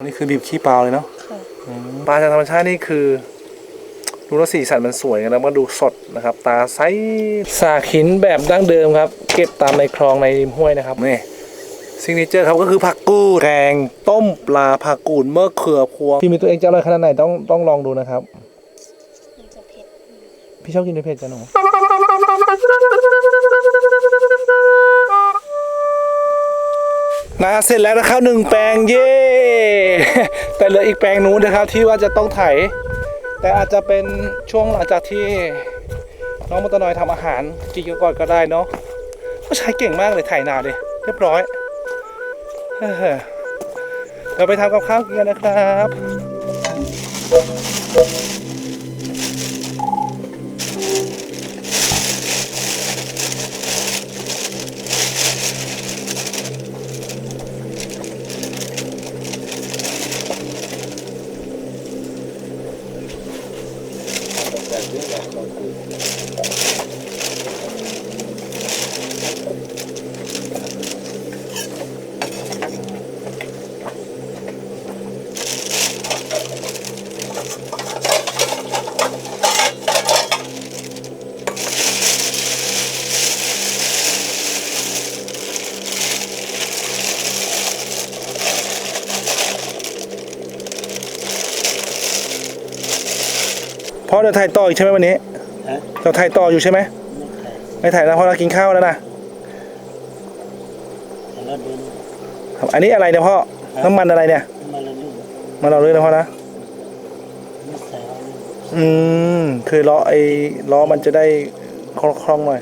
นี่คือบีบขี้ปลาเลยเนาะค่ะอืมปลาจากธรรมชาตินี่คือ ดูแล้วสีสันมันสวยแล้วก็ดูสดนะครับ ตาใสสากหินแบบดั้งเดิมครับ เก็บตามในคลองในริมห้วยนะครับนี่ซิงเนเจอร์ครับก็คือผักกูดแกงต้มปลาผักกูดมะเขือพวงพี่มีตัวเองจะอร่อยขนาดไหนต้องต้องลองดูนะครับมันจะเผ็ดพี่ชอบกินเผ็ดจ้ะหนูนาเสร็จแล้วนะครับหนึ่งแปลงเย่ แต่เหลืออีกแปลงนู้นนะครับที่ว่าจะต้องไถ แต่อาจจะเป็นช่วงหลังจากที่น้องมตนอยทำอาหารกินก่อนก็ได้เนาะก็ใช้เก่งมากเลยไถนาเลยเรียบร้อยเฮ้อเราไปทำกับข้าวกินกันนะครับ อเดี๋ยวถ่ายต่ออีกใช่ไหมวันนี้ฮะเราถ่ายต่ออยู่ใช่ไหมไม่ใช่ไม่ถ่ายแล้วเพราะเรากินข้าวแล้วนะแต่ละเดือนครับอันนี้อะไรเนี่ยพ่อน้ำมันอะไรเนี่ยมาละนึ่งมาเราเลยนะพ่อนะไม่ใส่เอาอืมคือล้อไอ้ล้อมันจะได้คล่องๆหน่อย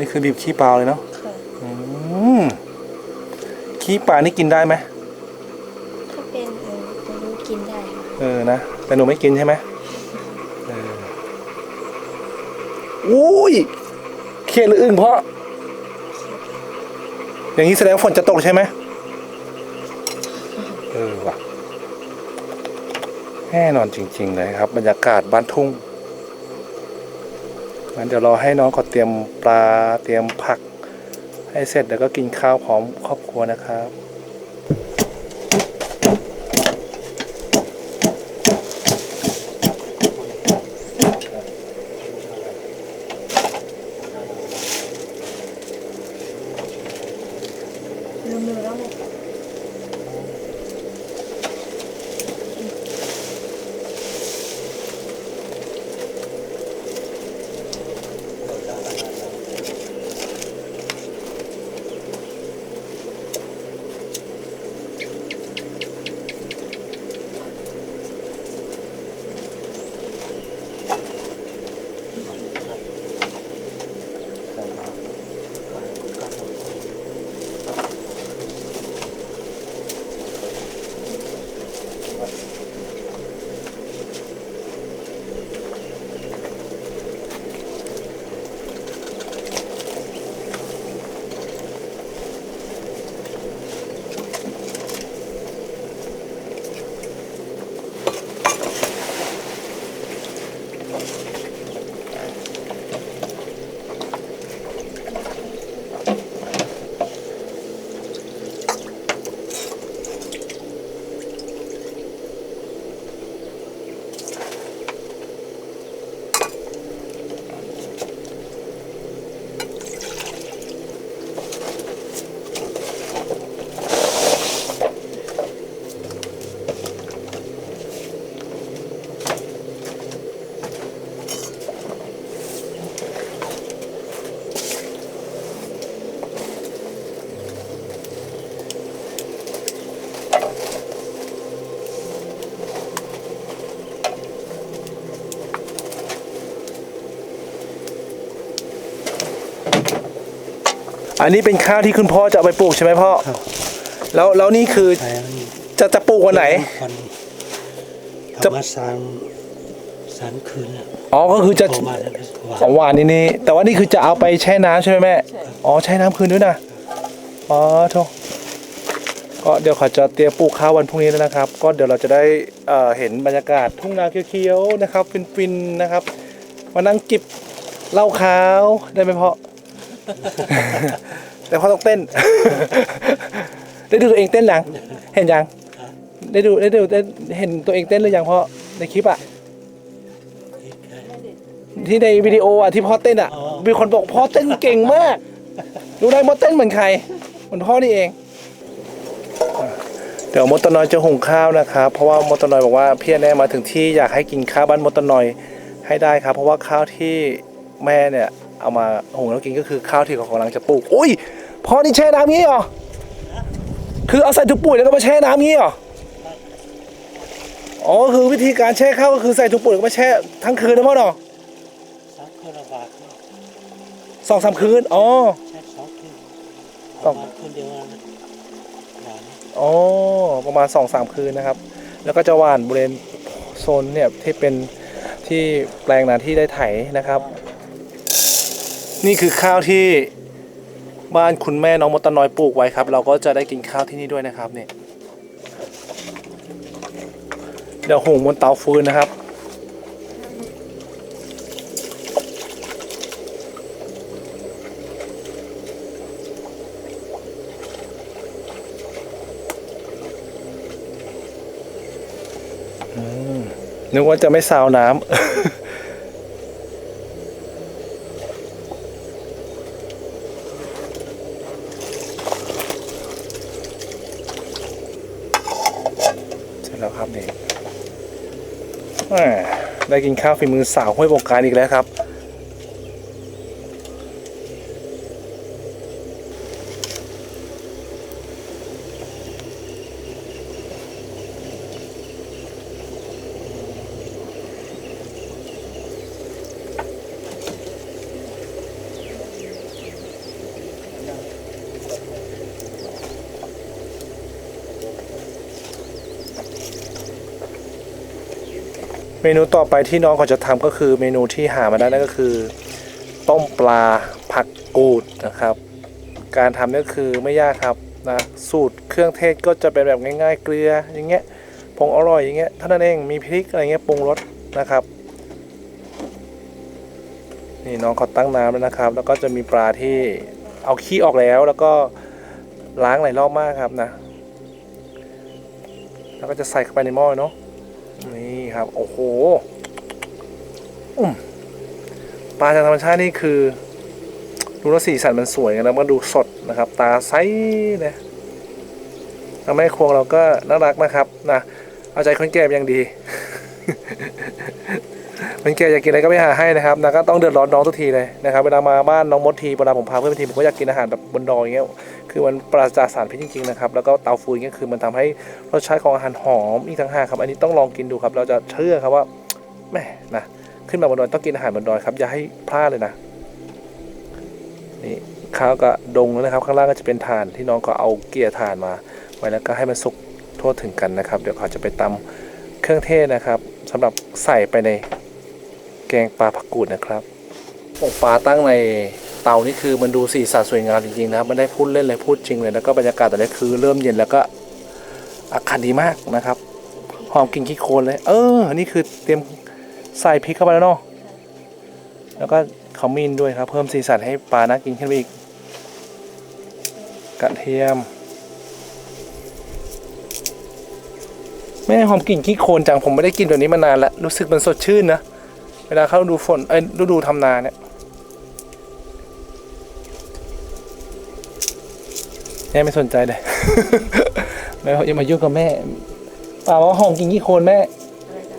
นนี้คือบีบขี้ปลาเลยเนาะค่ะอืมขี้ปลานี่กินได้ไหมถ้าเป็นเออตัวนี้กินได้ค่ะเออนะแต่หนูไม่กินใช่ไหมเอออุ้ยเขียดหรืออึ่งเพราะ อย่างนี้แสดงว่าฝนจะตกใช่ไหมเออว่ะแน่นอนจริง ๆ เลยครับ บรรยากาศบ้านทุ่ง งั้นเดี๋ยวรอให้น้องเขาเตรียมปลาเตรียมผัก ให้เสร็จแล้วก็กินข้าวพร้อมครอบครัวนะครับ อันนี้เป็นข้าวที่คุณพ่อจะเอาไปปลูกใช่ไหมพ่อครับ แล้วแล้วนี่คือใส่จะจะปลูกวันไหนคนจะ เอามาสร้างสามคืนแล้วอ๋อก็คือจะโทรมาแล้วก็หวาของหวานนี่นี่แต่ว่านี่คือจะเอาไปแช่น้ำใช่ไหมแม่ อ๋อแช่น้ำคืนด้วยนะ อ๋อโทษก็เดี๋ยวเขาจะเตรียมปลูกข้าววันพรุ่งนี้แล้วนะครับ ก็เดี๋ยวเราจะได้เอ่อเห็นบรรยากาศทุ่งนาเขียวๆนะครับฟินๆนะครับ มานั่งจิบเหล้าขาวได้ไหมพ่อ แต่พ่อต้องเต้น ได้ดูตัวเองเต้นยังเห็นยังได้ดูได้ดูได้เห็นตัวเองเต้นหรือยังพ่อในคลิปอะที่ในวิดีโออะที่พ่อเต้นอะ มีคนบอกพ่อเต้นเก่งมากรู้ได้มดเต้นเหมือนใครเหมือนพ่อนี่เอง เดี๋ยวมดตนอยจะหุงข้าวนะครับ เพราะว่ามดตนอยบอกว่าพี่แน่มาถึงที่อยากให้กินข้าวบ้านมดตนอยให้ได้ครับ เพราะว่าข้าวที่แม่เนี่ย เอามาหุงแล้วกินก็คือข้าวที่เขากำลังจะปลูกอุ้ยพ่อนี่แช่น้ำงี้เหรอคือเอาใส่ถุงปุ๋ยแล้วก็มาแช่น้ำงี้เหรออ๋อคือวิธีการแช่ข้าวก็คือใส่ถุงปุ๋ยแล้วก็มาแช่ทั้งคืนนะพ่อเนาะสามคืนละบาทสองสามคืนอ๋อแค่สองคืนสองประมาณคืนเดียวนะหวานอ๋อประมาณสองสามคืนนะครับ แล้วก็จะหว่านบริเวณโซนเนี่ยที่เป็นที่แปลงนาที่ได้ไถนะครับ นี่คือข้าวที่บ้านคุณแม่น้องมดตะนอยปลูกไว้ครับ เราก็จะได้กินข้าวที่นี่ด้วยนะครับเนี่ยเดี๋ยวหุงบนเตาฟืนนะครับ นึกว่าจะไม่ซาวน้ำ เสร็จแล้วครับนี่แหม่ได้ กินข้าวฝีมือสาวห้วยบงการอีกแล้วครับ เมนูต่อไปที่น้องเขาจะทำก็คือเมนูที่หามาได้นั่นก็คือ ต้มปลาผักกูดนะครับ การทำนี่ก็คือไม่ยากครับนะสูตรเครื่องเทศก็จะเป็นแบบง่าย ๆ เกลืออย่างเงี้ยผงอร่อยอย่างเงี้ยเท่านั้นเองมีพริกอะไรเงี้ยปรุงรสนะครับ นี่น้องเขาตั้งน้ำแล้วนะครับ แล้วก็จะมีปลาที่เอาขี้ออกแล้วแล้วก็ล้างหลายรอบมากครับนะ แล้วก็จะใส่เข้าไปในหม้อเนาะ นี่ครับ โอ้โหอืมปลาจากธรรมชาตินี่คือ ดูแล้วสีสันมันสวยแล้วก็ดูสดนะครับ ตาใสเลยทำให้ครัวเราก็น่ารักนะครับนะเอาใจคนแก่อย่างดีคนแก่อยากกินอะไรก็ไปหาให้นะครับนะก็ต้องเดือดร้อนน้องทุกทีเลยนะครับ เวลามาบ้านน้องมดทีเวลาผมพาเพื่อนไปทีผมก็อยากกินอาหารแบบบนดอยอย่างเงี้ย คือมันปราศจากสารพิษจริงๆนะครับแล้วก็เตาฟืนเนี่ยคือมันทำให้รสชาติของอาหารหอมอีกต่างหาครับอันนี้ต้องลองกินดูครับ เราจะเชื่อครับว่าแม่นะขึ้นมาบนดอยต้องกินอาหารบนดอยครับอย่าให้พลาดเลยนะนี่ข้าวก็ดงแล้วนะครับ ข้างล่างก็จะเป็นถ่านที่น้องก็เอาเกียร์ถ่านมา ไว้แล้วก็ให้มันสุกทั่วถึงกันนะครับ เดี๋ยวเขาจะไปตำเครื่องเทศนะครับสำหรับใส่ไปในแกงปลาผักกูดนะครับปกปลาตั้งใน เตานี่คือมันดูสีสันสวยงามจริงๆนะครับไม่ได้พูดเล่นเลยพูดจริงเลยแล้วก็บรรยากาศตอนนี้คือเริ่มเย็นแล้วก็อากาศดีมากนะครับหอมกลิ่นขี้โคลนเลย เออ นี่คือเตรียมใส่พริกเข้าไปแล้วเนาะแล้วก็ขมิ้นด้วยครับ เพิ่มสีสันให้ปลาน่ากินขึ้นไปอีกกระเทียมแม่หอมกลิ่นขี้โคลนจังผมไม่ได้กินแบบนี้มานานล้วรู้สึกมันสดชื่นนะเวลาเข้าดูฝนเอ้ยฤดูทำนาเนี่ย แม่ไม่สนใจเลยแม่บอกอย่ามายุ่งกับแม่ป่าว่าหอมกินขี้โคลนแม่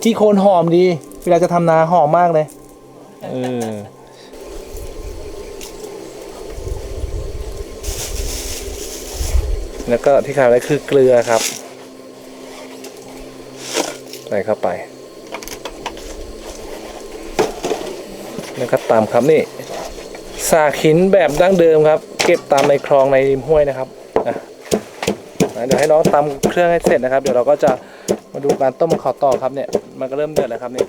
ขี้โคลนหอมดี เวลาจะทำนาหอมมากเลยเออแล้วก็ที่ขาดไว้คือเกลือครับใส่เข้าไป แล้วก็ตามครับนี่ สากหินแบบดั้งเดิมครับ เก็บตามในคลองในริมห้วยนะครับอะนะ เดี๋ยวให้น้องตำเครื่องให้เสร็จนะครับ เดี๋ยวเราก็จะมาดูการต้มข้าวต่อครับเนี่ย มันก็เริ่มเดือดแล้วครับเนี่ย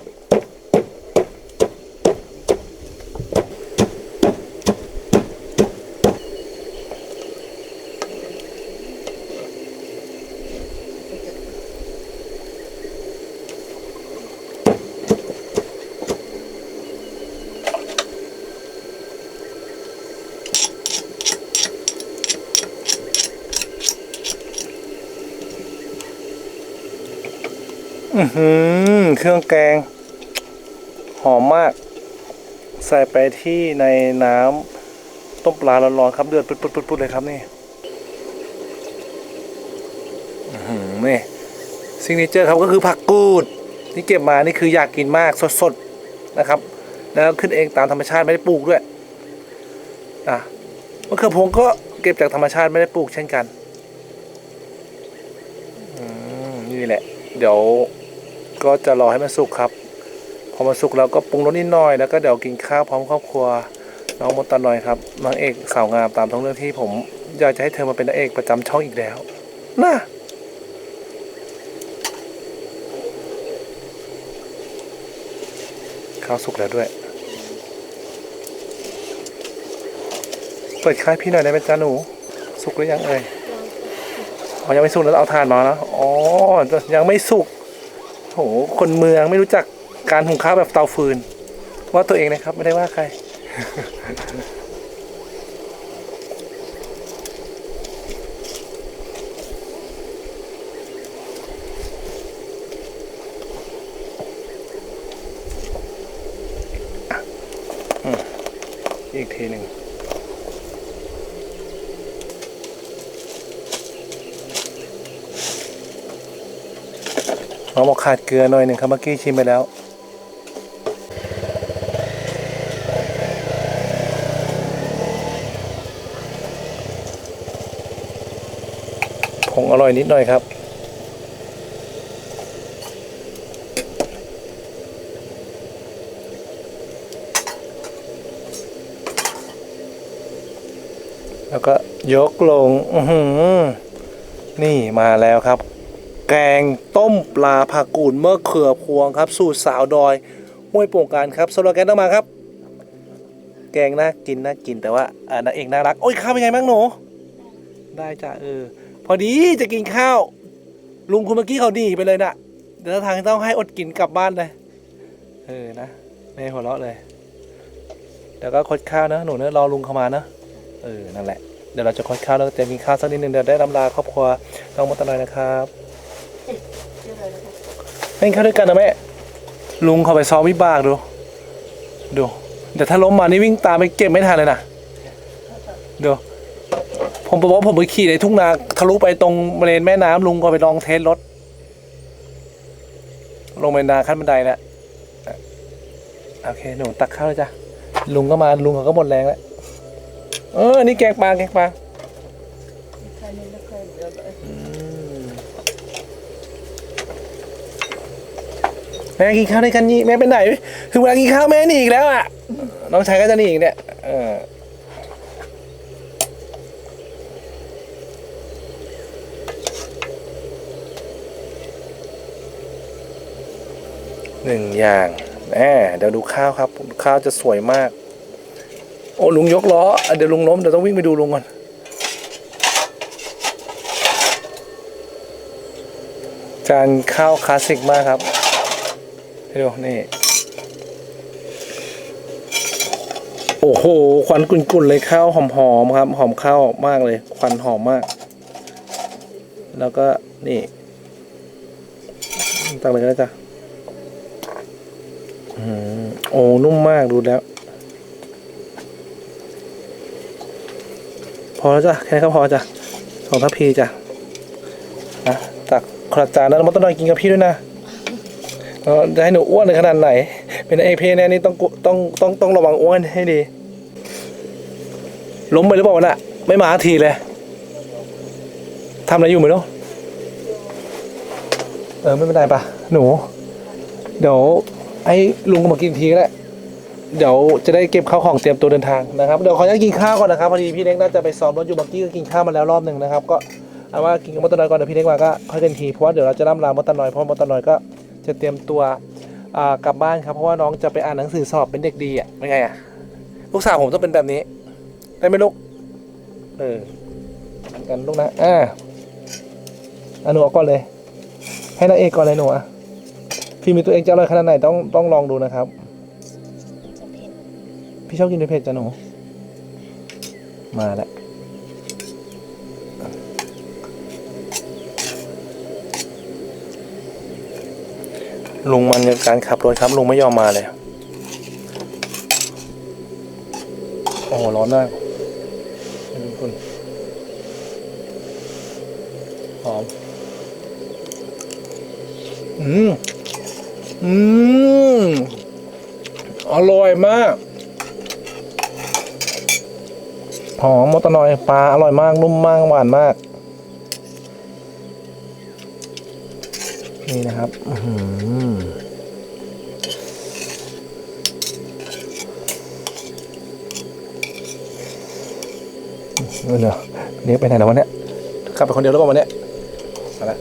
หืเครื่องแกง หอมมาก ใส่ไปที่ในน้ำต้มปลาร้อนๆครับเดือดปุดๆๆเลยครับนี่หืมนี่ซิงเนเจอร์ครับก็คือผักกูดที่เก็บมานี่คืออยากกินมากสดๆนะครับ แล้วขึ้นเองตามธรรมชาติไม่ได้ปลูกด้วยอะมะเขือพวงก็เก็บจากธรรมชาติไม่ได้ปลูกเช่นกัน อืม นี่แหละ เดี๋ยว ก็จะรอให้มันสุกครับ พอมันสุกแล้วก็ปรุงรสนิดหน่อย แล้วก็เดี๋ยวกินข้าวพร้อมครอบครัว น้องมดตาหน่อยครับนางเอกสาวงามตามท้องเรื่องที่ผมอยากจะให้เธอมาเป็นนางเอกประจำช่องอีกแล้วน่าข้าวสุกแล้วด้วย เปิดค่ายพี่หน่อยได้ไหมจ๊ะหนู สุกหรือยังเอ่ยอ๋อยังไม่สุกแล้วเอาถ่านมานะอ๋อยังไม่สุก โหคนเมืองไม่รู้จักการหุงข้าวแบบเตาฟืน ว่าตัวเองนะครับไม่ได้ว่าใครอ,อีกทีหนึ่ง น้องบอกขาดเกลือหน่อยหนึ่งครับเมื่อกี้ชิมไปแล้ว ผงอร่อยนิดหน่อยครับแล้วก็ยกลง อืนี่มาแล้วครับ แกงต้มปลาผักกูดเมื่อเขือพวงครับ สูตรสาวดอยห้วยโป่งการครับสโลแกนต้องมาครับ แกงน่ากินน่ากินแต่ว่าอ่านางเอกน่ารัก โอ้ยข้าวเป็นไงบ้างหนูได้จ้ะเออ พอดีจะกินข้าว ลุงคุณเมื่อกี้เขาดีไปเลยนะเดี๋ยวทางต้องให้อดกินกลับบ้านเลย เออนะไม่หัวเราะเลยเดี๋ยวก็คดข้าวนะหนูเนอะรอลุงเข้ามานะเออนั่นแหละเดี๋ยวเราจะคดข้าวแล้วก็เตรียมกินข้าวสักนิดนึงเดี๋ยวได้ลำลาครอบครัวน้องมดตะนอยนะครับ เล่นข้าด้วยกันนะแม่ ลุงเขาไปซ้อมวิบากดู ดูเดี๋ยวถ้าล้มมานี่วิ่งตามไปเก็บไม่ทันเลยนะดูผมบอกว่าผมไปขี่ในทุ่งนาทะลุไปตรงบริเวณแม่น้ำลุงก็ไปลองเทสรถ ลงไปนาขั้นบันไดแล้วอะโอเคหนูตักข้าวเลยจ้ะลุงก็มาลุงเขาก็หมดแรงแล้วเออนี่แกงปลาแกงปลา แม่กินข้าวด้วยกันนี่แม่ไปไหนถึงเวลากินข้าวแม่หนีอีกแล้วอะน้องชายก็จะหนีอีกเนี่ยเออหนึ่งอย่างแหมเดี๋ยวดูข้าวครับ ข้าวจะสวยมาก โอ้ลุงยกล้อ เดี๋ยวลุงล้มเดี๋ยวต้องวิ่งไปดูลุงก่อนจานข้าวคลาสสิกมากครับ ให้ดูนี่ โอ้โห ควันกุ่นๆเลยข้าวหอมๆครับ หอมข้าวมากเลย ควันหอมมาก แล้วก็นี่ตักเลยก็ได้จ้ะอโอ้นุ่มมากดูแล้ว พอแล้วจ้ะแค่นี้ก็พอจ้ะสองทัพพีจ้ะนะตักขนาดจานแล้วมันต้องนอยกินกับพี่ด้วยนะ จะให้หนูอ้วนในขนาดไหน เป็นเอพีแน่นี่ต้องต้องต้องต้องระวังอ้วนให้ดี ล้มไปหรือเปล่าน่ะ ไม่มาทีเลยทำอะไรอยู่ไม่รู้เออไม่เป็นไรปะหนู เดี๋ยวให้ลุงมากินทีก็ได้เดี๋ยวจะได้เก็บข้าวของเตรียมตัวเดินทางนะครับเดี๋ยวขออนุญาตกินข้าวก่อนนะครับพอดีพี่เล็กน่าจะไปซ้อมรถอยู่เมื่อกี้ก็กินข้าวมาแล้วรอบหนึ่งนะครับก็เอาว่ากินกับมอเตอร์นอยก่อนเดี๋ยวพี่เล็กมาก็ค่อยกันทีเพราะว่าเดี๋ยวเราจะล่ำลามอเตอร์นอยเพราะมอเตอร์นอยก็ จะเตรียมตัวอ่ากลับบ้านครับเพราะว่าน้องจะไปอ่านหนังสือสอบเป็นเด็กดีอะเป็นไงอะลูกสาวผมต้องเป็นแบบนี้ ได้ไหมลูกเออเหมือนกันลูกนะอ่าอะหนูเอาก่อนเลย ให้นางเอกก่อนเลยหนูอะพี่มีตัวเองจะอร่อยขนาดไหนต้องต้องลองดูนะครับจะเผ็ดพี่ชอบกินเผ็ดจ้ะหนูมาแล้ว ลุงมันกการขับรถครับลุงไม่ยอมมาเลย โอ้ร้อนมากดูคุณหอม อืม อืม อร่อยมากหอมมอตนอยปลาอร่อยมาก นุ่มมาก หวานมาก นี่นะครับอือหือเออเนอะนี่ไปไหนแล้ววะเนี่ยกลับไปคนเดียวแล้ววันเนี้ยมาละ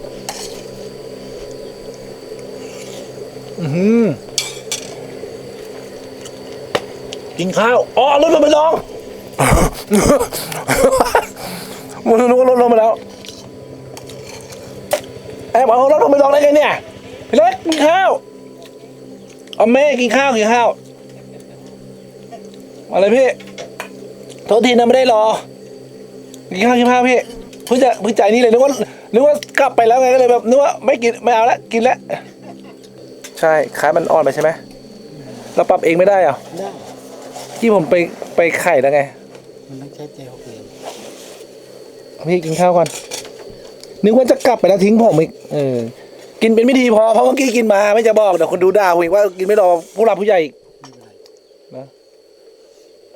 อือหือกินข้าวอ๋อรถลงไปลองมันนึกว่ารถลงมาแล้ว แอบเอารถลงไปลองได้ไงเนี่ยพี่เล็กกินข้าวเอาแม่กินข้าวกินข้าวอะไรพี่โทษทีนะไม่ได้รอกินข้าวกินข้าวพี่เพิ่งจะเพิ่งจ่ายนี่เลยนึกว่านึกว่ากลับไปแล้วไงก็เลยแบบนึกว่าไม่กินไม่เอาละกินแล้วใช่ขามันอ่อนไปใช่ไหมเราปรับเองไม่ได้เหรอได้ที่ผมไปไปไข่แล้วไง มันต้องใช้เจลเองพี่กินข้าวก่อน นึกว่าจะกลับไปแล้วทิ้งผมอีกเออกินเป็นไม่ดีพอเพราะเมื่อกี้กินมาไม่จะบอกเดี๋ยวคนดูด่าผมอีกว่ากินไม่รอผู้หลักผู้ใหญ่อีกไม่เป็นไรนะ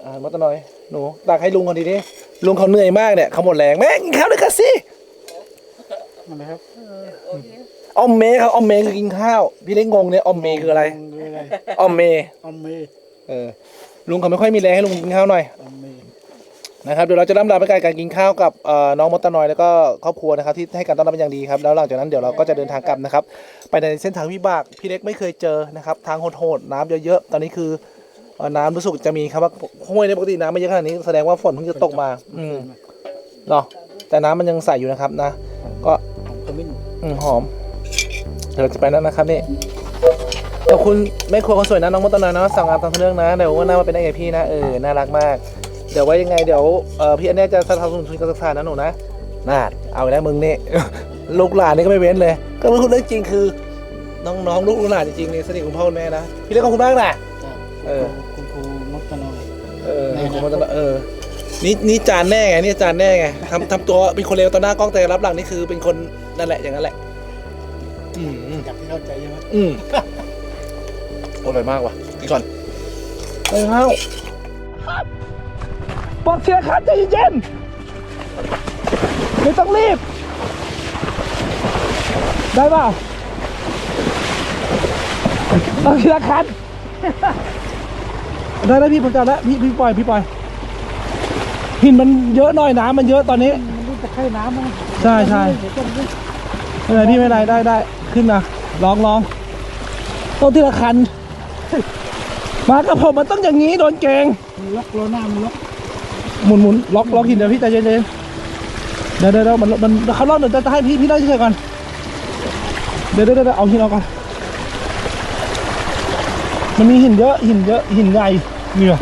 อ่ามัตตะน้อยหนูตักให้ลุงคนดีดิลุงเขาเหนื่อยมากเนี่ยเขาหมดแรงแม่งกินข้าวด้วยกันสินั่นนะครับออมเมครับออมเมคือกินข้าวพี่เล้งงงเนี่ยออมเมคืออะไรคืออะไรออมเมออมเมเออลุงเขาไม่ค่อยมีแรงให้ลุงกินข้าวหน่อยออมเม นะครับเดี๋ยวเราจะร่ำลาไปการการกินข้าวกับเอ่อน้องมดตะนอยแล้วก็ครอบครัวนะครับที่ให้การต้อนรับเป็นอย่างดีครับแล้วหลังจากนั้นเดี๋ยวเราก็จะเดินทางกลับนะครับไปในเส้นทางวิบากพี่เล็กไม่เคยเจอนะครับทางโหดๆน้ำเยอะๆตอนนี้คือเอ่อน้ำรู้สึกจะมีครับว่าห้วยในปกติน้ำไม่เยอะขนาดนี้แสดงว่าฝนเพิ่งจะตกมาอืมเนาะแต่น้ำมันยังใสอยู่นะครับนะก็ ผมขมิ้นอืมหอม เดี๋ยวเราจะไปนั่นนะครับนี่ขอบคุณแม่ครัวคนสวยนะน้องมดตะนอยเนาะสั่งงานตามเรื่องนะเดี๋ยวว่าหน้ามาเป็นได้ไงพี่นะเออน่ารักมาก ดี๋ยวไว้ยังไงเดี๋ยวเออพี่อันเนี้ยจะสนับสนุนทุนการศึกษานะหนูนะน่าเอาแล้วมึงนี่ ลูกหลานนี่ก็ไม่เว้นเลย ก็รู้เรื่องจริงคือ น้องๆลูกหลานจริงๆนี่สนิทกับคุณพ่อคุณแม่นะพี่เล็กขอบคุณมากนะ เออ คุณครูมดตะนอย เออแน่นะ คุณพ่อตลอดเออนี่นี่จานแน่ไงนี่จานแน่ไงทำทำตัวเป็นคนเลวต่อหน้ากล้องแต่รับหลังนี่คือเป็นคนนั่นแหละอย่างนั้นแหละ อืมอยากให้เข้าใจใช่ไหมอืม อร่อยมากว่ะกินก่อนไปแล้ว ปลดเสียคันใจเย็นๆไม่ต้องรีบ ได้เปล่าต้องเสียคันได้แล้วพี่ผมจับแล้วพี่พี่ปล่อยพี่ปล่อยหินมันเยอะหน่อยน้ำมันเยอะตอนนี้มันรู้จะใครน้ำมั้งใช่ใช่เดี๋ยวต้นนี้ไม่เป็นไรพี่ไม่เป็นไรได้ได้ขึ้นมาลองลองต้องทีละคันมากับผมมันต้องอย่างนี้โดนเกงมันล็อกโลหน้ามันล็อก หมุนหมุนล็อกล็อกหินเดี๋ยวพี่ใจเย็นเดี๋ยวเดี๋ยวเดี๋ยวมันมันเขาล็อกเดี๋ยวจะให้พี่พี่ได้เฉยก่อนเดี๋ยวเดี๋ยวเดี๋ยวเอาหินออกก่อนมันมีหินเยอะหินเยอะหินใหญ่เนี่ย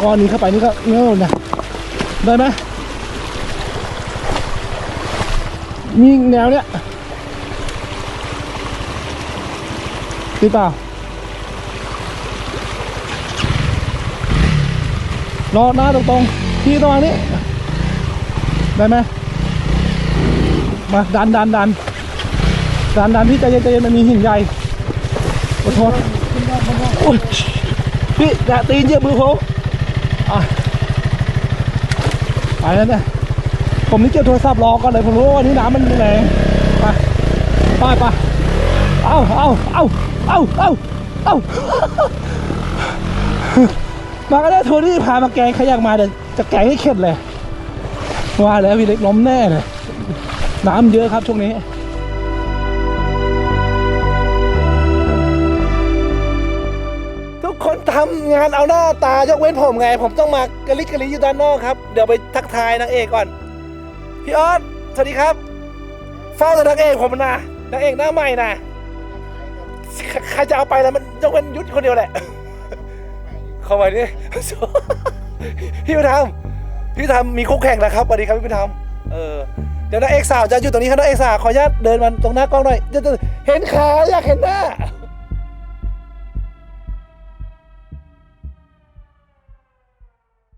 ก้อนนี้เข้าไปนี่ก็เงี้ยนะได้ไหมมีแนวเนี้ยติดเปล่ารอหน้าตรงๆ พี่ตรงนี้ ได้ไหมมาดันดันดันดันดันพี่ใจเย็นใจเย็นมันมีหินใหญ่ขอโทษโอ้ยพี่อย่าตีนเยียบมือผมอะไปแล้วเนี่ยผมนี่เก็บโทรศัพท์รอก่อนเลยผมรู้ว่าวันนี้น้ำมันแรงไปไปไปเอาเอาเอาเอาเอาเอามาก็ได้โทนี่พามาแกงใครอยากมาเดี๋ยว จะแกงให้เข็ดเลยว่าแล้วพี่เล็กล้มแน่เลยน้ำเยอะครับช่วงนี้ทุกคนทำงานเอาหน้าตายกเว้นผมไง ผมต้องมากะลิกะลิอยู่ด้านนอกครับ เดี๋ยวไปทักทายนางเอกก่อน พี่ออสสวัสดีครับ เฝ้าแต่นางเอกผมนะนางเอกหน้าใหม่นะใครใครจะเอาไปแล้วมันยกเว้นยุทธคนเดียวแหละเข้ามาดิ พี่ไปทำพี่ทำมีคู่แข่งแล้วครับสวัสดีครับพี่ไปทำเออเดี๋ยวนาเอกสาวจะอยู่ตรงนี้ครับนาเอกสาวขออนุญาตเดินมาตรงหน้า กล้องหน่อยจะเห็นขาอยากเห็นหน้า